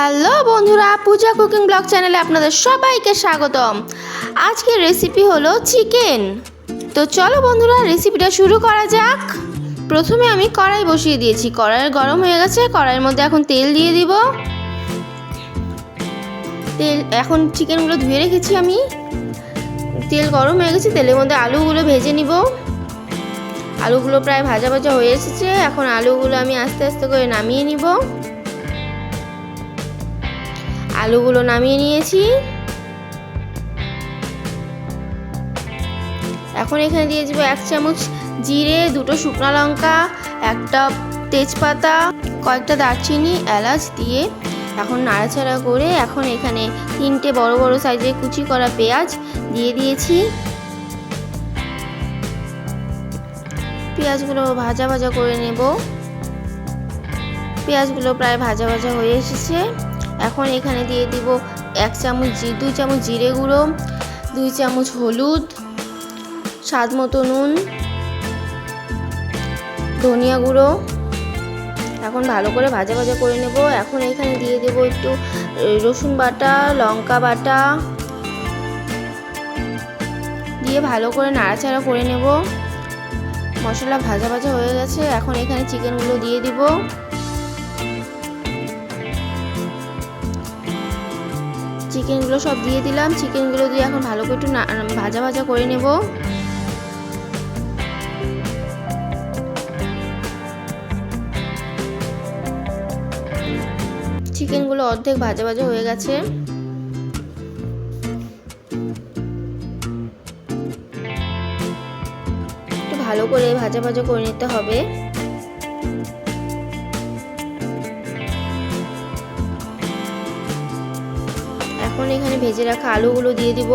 Hello বন্ধুরা, পূজা cooking blog চ্যানেলে আপনাদের সবাইকে স্বাগতম। আজকের রেসিপি হলো চিকেন তো চলো বন্ধুরা রেসিপিটা শুরু করা যাক। প্রথমে আমি কড়াই বসিয়ে দিয়েছি। কড়াই গরম হয়ে গেছে, কড়াইয়ের মধ্যে এখন তেল দিয়ে দিব। তেল, এখন চিকেনগুলো ধুয়ে রেখেছি আমি। তেল গরম হয়ে গেছে, তেলের মধ্যে আলুগুলো ভেজে নিব। আলুগুলো প্রায় ভাজা ভাজা হয়ে এসেছে, এখন আলুগুলো আমি আস্তে আস্তে করে নামিয়ে নিব। আলুগুলো নামিয়ে নিয়েছি। এখন এখানে দিয়ে দেবো এক চামচ জিরে, দুটো শুকনো লঙ্কা, একটা তেজপাতা, কয়েকটা দারচিনি, এলাচ দিয়ে এখন নাড়াচাড়া করে এখন এখানে তিনটে বড় বড় সাইজের কুচি করা পেঁয়াজ দিয়ে দিয়েছি। পেঁয়াজগুলো ভাজা ভাজা করে নেব। পেঁয়াজগুলো প্রায় ভাজা ভাজা হয়ে এসেছে। এখন এখানে দিয়ে দিব এক চামচ জি, দুই চামচ জিরে গুঁড়ো, দুই চামচ হলুদ, স্বাদ মতো নুন, ধনিয়া গুঁড়ো। এখন ভালো করে ভাজা ভাজা করে নেব। এখন এখানে দিয়ে দেব একটু রসুন বাটা, লঙ্কা বাটা। দিয়ে ভালো করে নাড়াচাড়া করে নেব। মশলা ভাজা ভাজা হয়ে গেছে। এখন এখানে চিকেনগুলো দিয়ে দিব। চিকেনগুলো সব দিয়ে দিলাম। চিকেনগুলো দিয়ে এখন ভালো করে একটু ভাজা ভাজা করে নেব। চিকেনগুলো অর্ধেক ভাজা ভাজা হয়ে গেছে। ভালো করে ভাজা ভাজা করে নিতে হবে। এখন এখানে ভেজে রাখা আলুগুলো দিয়ে দিব।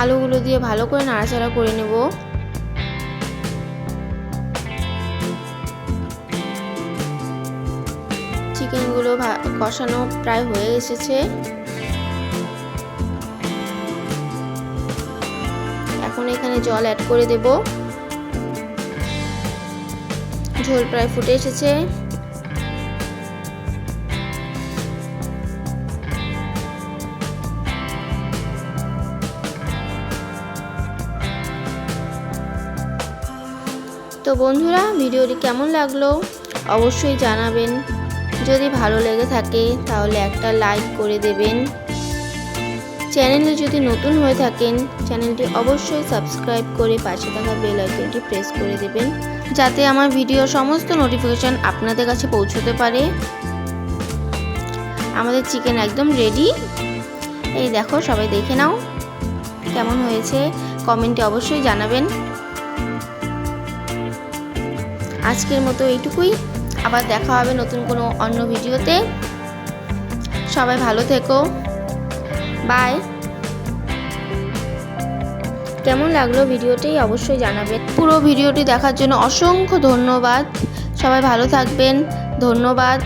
আলুগুলো দিয়ে ভালো করে নাড়াচাড়া করে নেব। চিকেনগুলো কষানো প্রায় হয়ে এসেছে। এখন এখানে জল অ্যাড করে দেব। ঝোল প্রায় ফুটে এসেছে। তো বন্ধুরা, ভিডিওটি কেমন লাগল অবশ্যই জানাবেন। যদি ভালো লেগে থাকে, তাহলে একটা লাইক করে দেবেন। চ্যানেলে যদি নতুন হয়ে থাকেন, চ্যানেলটি অবশ্যই সাবস্ক্রাইব করে পাশে থাকা বেল আইকনটি প্রেস করে দেবেন, যাতে আমার ভিডিও সমস্ত নোটিফিকেশান আপনাদের কাছে পৌঁছতে পারে। আমাদের চিকেন একদম রেডি এই দেখো, সবাই দেখে নাও কেমন হয়েছে। কমেন্টে অবশ্যই জানাবেন। আজকের মতো এইটুকুই। আবার দেখা হবে নতুন কোনো অন্য ভিডিওতে। সবাই ভালো থেকো। বাই। কেমন লাগল ভিডিওটি অবশ্যই জানাবেন। পুরো ভিডিওটি দেখার জন্য অসংখ্য ধন্যবাদ। সবাই ভালো থাকবেন। ধন্যবাদ।